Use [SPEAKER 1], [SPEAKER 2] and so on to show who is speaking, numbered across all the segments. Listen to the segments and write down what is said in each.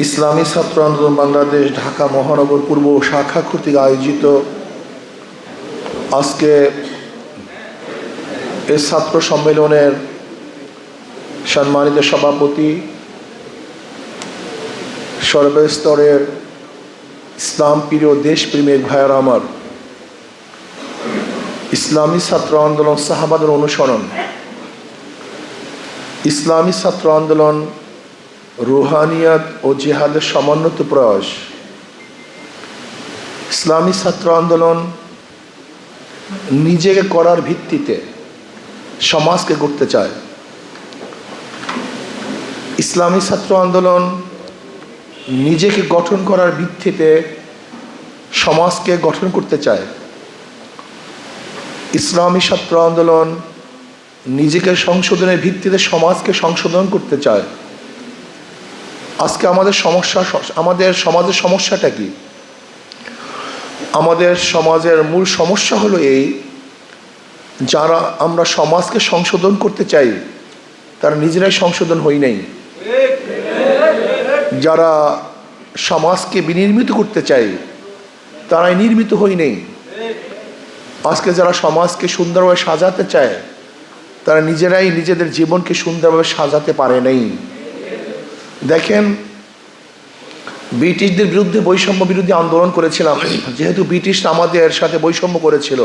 [SPEAKER 1] ইসলামী ছাত্র আন্দোলন বাংলাদেশ, ঢাকা মহানগর পূর্ব শাখা কর্তৃক আয়োজিত আজকে এই ছাত্র সম্মেলনের সম্মানিত সভাপতি সর্বস্তরের ইসলাম প্রিয় দেশপ্রেমিক ভাইয়ার আমার। ইসলামী ছাত্র আন্দোলন সাহাবাদের অনুসরণ। ইসলামী ছাত্র আন্দোলন রুহানিয়াত ও জিহাদের সমন্বিত প্রয়াস। ইসলামী ছাত্র আন্দোলন নিজেকে করার ভিত্তিতে সমাজকে গড়তে চায়। ইসলামী ছাত্র আন্দোলন নিজেকে গঠন করার ভিত্তিতে সমাজকে গঠন করতে চায়। ইসলামী ছাত্র আন্দোলন নিজেকে সংশোধনের ভিত্তিতে সমাজকে সংশোধন করতে চায়। আজকে আমাদের সমস্যা, আমাদের সমাজের সমস্যাটা কি? আমাদের সমাজের মূল সমস্যা হলো এই, যারা আমরা সমাজকে সংশোধন করতে চাই, তারা নিজেরাই সংশোধন হই নাই। যারা সমাজকে বিনির্মিত করতে চাই, তারাই নির্মিত হই নেই। আজকে যারা সমাজকে সুন্দরভাবে সাজাতে চায়, তারা নিজেরাই নিজেদের জীবনকে সুন্দরভাবে সাজাতে পারে নাই। দেখেন, ব্রিটিশদের বিরুদ্ধে বৈষম্য বিরোধী আন্দোলন করেছিলাম, যেহেতু ব্রিটিশ আমাদের সাথে বৈষম্য করেছিল।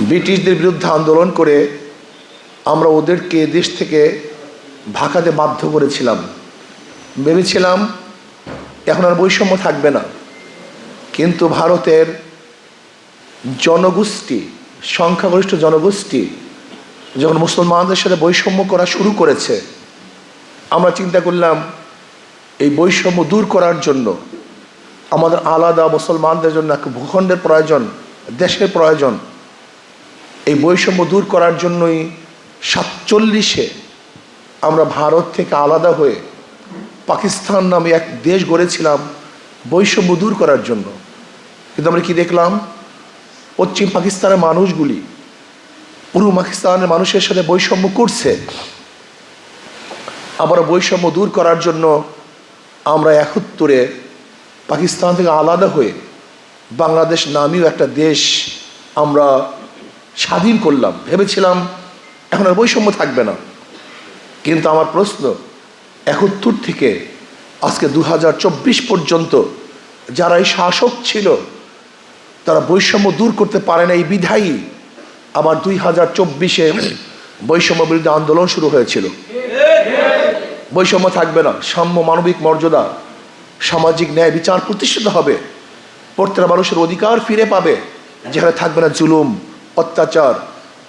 [SPEAKER 1] ব্রিটিশদের বিরুদ্ধে আন্দোলন করে আমরা ওদেরকে দেশ থেকে ভাগাতে বাধ্য করেছিলাম। ভেবেছিলাম, এখন আর বৈষম্য থাকবে না। কিন্তু ভারতের জনগোষ্ঠী, সংখ্যাগরিষ্ঠ জনগোষ্ঠী যখন মুসলমানদের সাথে বৈষম্য করা শুরু করেছে আমরা চিন্তা করলাম, এই বৈষম্য দূর করার জন্য আমাদের আলাদা মুসলমানদের জন্য এক ভূখণ্ডের প্রয়োজন, দেশের প্রয়োজন। এই বৈষম্য দূর করার জন্যই সাতচল্লিশে আমরা ভারত থেকে আলাদা হয়ে পাকিস্তান নামে এক দেশ গড়েছিলাম বৈষম্য দূর করার জন্য। কিন্তু আমরা কি দেখলাম? পশ্চিম পাকিস্তানের মানুষগুলি পূর্ব পাকিস্তানের মানুষের সাথে বৈষম্য করছে। আবার বৈষম্য দূর করার জন্য আমরা একত্তরে পাকিস্তান থেকে আলাদা হয়ে বাংলাদেশ নামীয় একটা দেশ আমরা স্বাধীন করলাম। ভেবেছিলাম এখন আর বৈষম্য থাকবে না। কিন্তু আমার প্রশ্ন, একাত্তর থেকে আজকে দু হাজার চব্বিশ পর্যন্ত যারা এই শাসক ছিল, তারা বৈষম্য দূর করতে পারে না এই বিধায়ী। আবার দুই হাজার চব্বিশে বৈষম্য বিরুদ্ধে আন্দোলন শুরু হয়েছিল। বৈষম্য থাকবে না। সাম্য মানবিক মর্যাদা, সামাজিক ন্যায় বিচার প্রতিষ্ঠিত হবে। প্রত্যেকটা মানুষের অধিকার ফিরে পাবে। যেখানে থাকবে না জুলুম, অত্যাচার,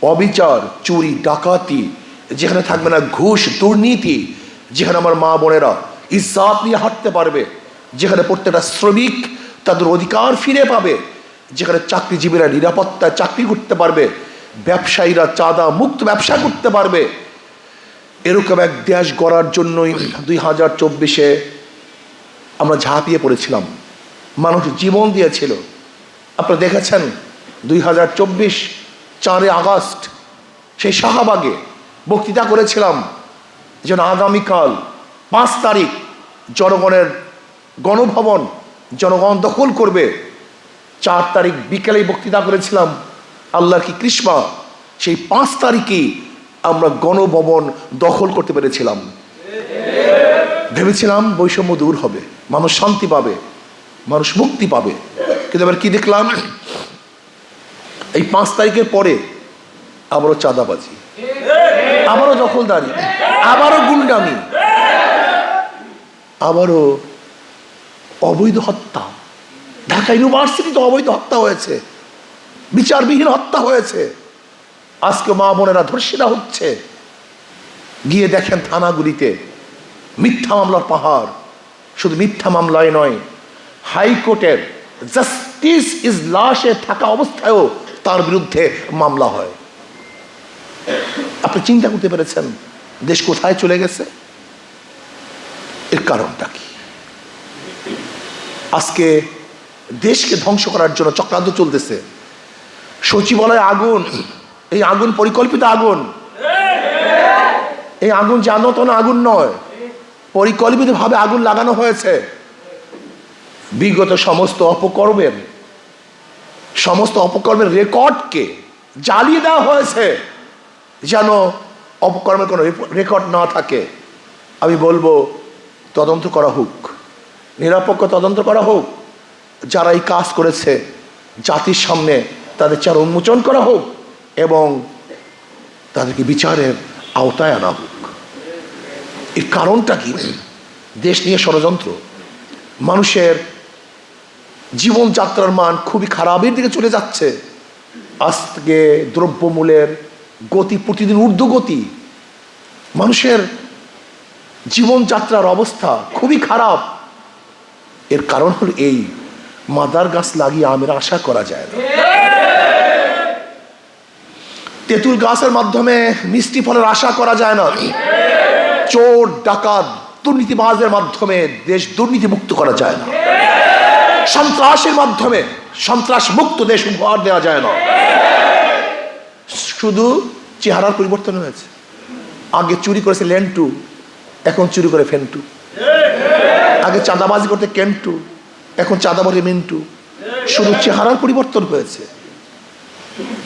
[SPEAKER 1] অবিচার, চুরি, ডাকাতি। যেখানে থাকবে না ঘুষ, দুর্নীতি। যেখানে আমার মা বোনেরা ইজ্জাত নিয়ে হাঁটতে পারবে। যেখানে প্রত্যেকটা শ্রমিক তাদের অধিকার ফিরে পাবে। যেখানে চাকরিজীবীরা নিরাপত্তায় চাকরি করতে পারবে। ব্যবসায়ীরা চাঁদা মুক্ত ব্যবসা করতে পারবে। এরকম এক দেশ গড়ার জন্যই দুই হাজার চব্বিশে আমরা ঝাঁপিয়ে পড়েছিলাম। মানুষ জীবন দিয়েছিল। আপনারা দেখেছেন, দুই হাজার চব্বিশ চারে আগস্ট সেই শাহবাগে বক্তৃতা করেছিলাম যেন আগামীকাল পাঁচ তারিখ জনগণের গণভবন, জনগণ দখল করবে। চার তারিখ বিকেলেই বক্তৃতা করেছিলাম, আল্লাহর কি কৃষ্মা সেই পাঁচ তারিখেই আমরা গণভবন দখল করতে পেরেছিলাম। ভেবেছিলাম বৈষম্য দূর হবে, মানুষ শান্তি পাবে, মানুষ মুক্তি পাবে। কিন্তু এবার কি দেখলাম? এই পাঁচ তারিখের পরে আবারও চাঁদাবাজি। আবারও দখলদারি, আবারও গুন্ডামি, আবারও অবৈধ হত্যা। ঢাকা ইউনিভার্সিটিতে অবৈধ হত্যা হয়েছে, বিচারবিহীন হত্যা হয়েছে। আজকে মা বোনেরা ধর্ষিতা হচ্ছে। গিয়ে দেখেন থানাগুলিতে মিথ্যা মামলার পাহাড়। শুধু মিথ্যা মামলায় নয়, হাইকোর্টের জাস্টিস ইজ লাশে থাকা অবস্থায়ও তার বিরুদ্ধে মামলা হয়। আপনি চিন্তা করতে পেরেছেন, দেশ কোথায় চলে গেছে? এর কারণটা কি? আজকে দেশকে ধ্বংস করার জন্য চক্রান্ত চলতেছে। সচিবালয় আগুন। এই আগুন পরিকল্পিত আগুন। এই আগুন জানত না আগুন নয়, পরিকল্পিতভাবে আগুন লাগানো হয়েছে। বিগত সমস্ত অপকর্মের সমস্ত অপকর্মের রেকর্ডকে জ্বালিয়ে দেওয়া হয়েছে, যেন অপকর্মের কোনো রেকর্ড না থাকে। আমি বলব, তদন্ত করা হোক, নিরপেক্ষ তদন্ত করা হোক, যারা এই কাজ করেছে, জাতির সামনে তাদের চার উন্মোচন করা হোক এবং তাদেরকে বিচারের আওতায় আনা হোক। এর কারণটা কি? দেশ নিয়ে ষড়যন্ত্র। মানুষের জীবনযাত্রার মান খুবই খারাপের দিকে চলে যাচ্ছে। আজকে দ্রব্যমূল্যের গতি প্রতিদিন ঊর্ধ্বগতি। মানুষের জীবনযাত্রার অবস্থা খুবই খারাপ। এর কারণ হল এই মাদার গাছ লাগিয়ে আমের আশা করা যায় না। তেঁতুল গাছের মাধ্যমে মিষ্টি ফলের আশা করা যায় না। চোর, ডাকাত দুর্নীতিবাজের মাধ্যমে দেশ দুর্নীতি মুক্ত করা যায় না। সন্ত্রাসের মাধ্যমে সন্ত্রাস মুক্ত দেশ উপহার দেওয়া যায় না। শুধু চেহারার পরিবর্তন হয়েছে। আগে চুরি করেছে লেন্টু, এখন চুরি করে ফেন্টু। আগে চাঁদাবাজি করতে কেন্টু, এখন চাঁদাবাজি মিন্টু। শুধু চেহারার পরিবর্তন হয়েছে।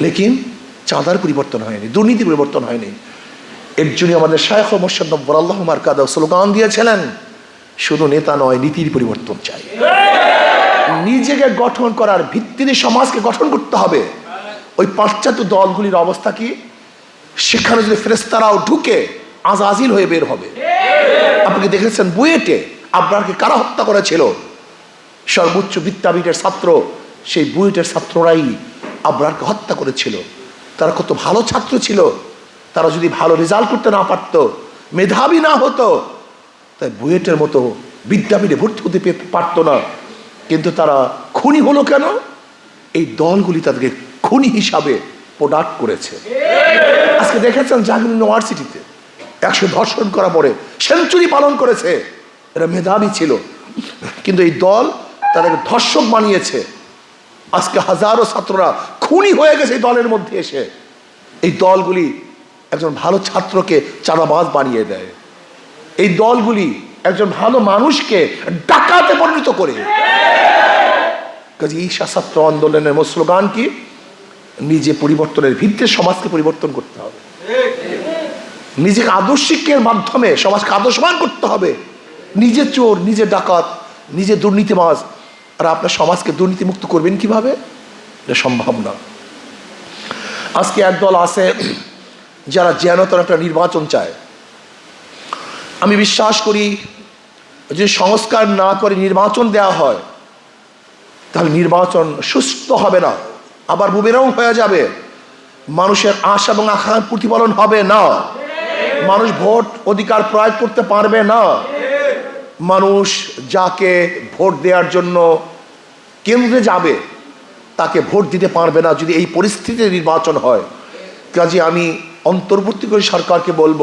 [SPEAKER 1] লেকিন চাঁদার পরিবর্তন হয়নি দুর্নীতি পরিবর্তন হয়নি। এর জন্য আমাদের শায়খ মোর্শদ নব্বর আল্লাহ মার্কাদা স্লোগান দিয়েছিলেন, শুধু নেতা নয়, নীতির পরিবর্তন চাই। নিজেকে গঠন করার ভিত্তিতে সমাজকে গঠন করতে হবে। ওই পাশ্চাত্য দলগুলির অবস্থা কি? সেখানে যদি ফেরেস্তারাও ঢুকে আজ আজাজিল হয়ে বের হবে। আপনি দেখেছেন বুয়েটে আপনারকে কারা হত্যা করেছিল? সর্বোচ্চ বিদ্যাপীঠের ছাত্র, সেই বুয়েটের ছাত্ররাই আবরারকে হত্যা করেছিল। তারা কত ভালো ছাত্র ছিল। তারা যদি ভালো রেজাল্ট করতে না পারতো, মেধাবী না হতো, তাই বুয়েটের মতো বিদ্যাপীঠে ভর্তি হতে পারতো না। কিন্তু তারা খুনি হলো কেন? এই দলগুলি তাদেরকে খুনি হিসাবে প্রোডাক্ট করেছে। আজকে দেখেছেন জাহাঙ্গীর ইউনিভার্সিটিতে একশো ধর্ষণ করা পরে সেঞ্চুরি পালন করেছে। এরা মেধাবী ছিল। কিন্তু এই দল তাদেরকে ধর্ষক বানিয়েছে। আজকে হাজারো ছাত্ররা খুনি হয়ে গেছে এই দলের মধ্যে এসে। এই দলগুলি একজন ভালো ছাত্রকে চাঁদাবাজ বানিয়ে দেয়। এই দলগুলি একজন ভালো মানুষকে ডাকাতে পরিণত করে। কাজে এই ছাত্র আন্দোলনের স্লোগান কি? নিজে পরিবর্তনের ভিত্তিতে সমাজকে পরিবর্তন করতে হবে। নিজেকে আদর্শিকের মাধ্যমে সমাজকে আদর্শবান করতে হবে। নিজে চোর, নিজে ডাকাত, নিজে দুর্নীতিবাজ আর আপনার সমাজকে দুর্নীতিমুক্ত করবেন কীভাবে? এটা সম্ভব না। আজকে একদল আছে যারা যেনতন একটা নির্বাচন চায়। আমি বিশ্বাস করি যে সংস্কার না করে নির্বাচন দেওয়া হয়, তাহলে নির্বাচন সুস্থ হবে না, আবার বুবেরাও হয়ে যাবে। মানুষের আশা এবং আকাঙ্ক্ষার প্রতিফলন হবে না। মানুষ ভোট অধিকার প্রয়োগ করতে পারবে না। মানুষ যাকে ভোট দেওয়ার জন্য কেন্দ্রে যাবে, তাকে ভোট দিতে পারবে না যদি এই পরিস্থিতিতে নির্বাচন হয়। কাজে আমি অন্তর্বর্তী করে সরকারকে বলব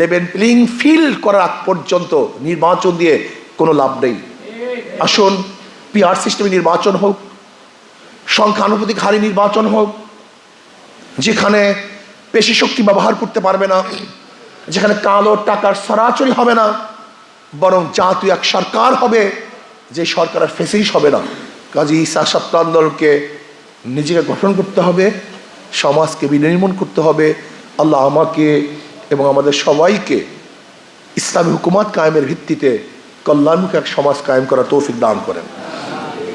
[SPEAKER 1] লেভেন প্লেইং ফিল্ড করার আগ পর্যন্ত নির্বাচন দিয়ে কোনো লাভ নেই। আসুন, পিআর সিস্টেমে নির্বাচন হোক, সংখ্যানুপাতিক হারে নির্বাচন হোক, যেখানে পেশি শক্তি ব্যবহার করতে পারবে না, যেখানে কালো টাকার সরাসরি হবে না, বরং জাতীয় এক সরকার হবে যে সরকারের ফেসেই হবে না। কাজী ঈসা সত্য আন্দোলনকে নিজেকে গঠন করতে হবে, সমাজকে বিনির্মূল করতে হবে। আল্লাহ আমাকে এবং আমাদের সবাইকে ইসলামী হুকুমাত কায়েমের ভিত্তিতে কল্যাণমুখ এক সমাজ কায়েম করার তৌফিক দান করেন।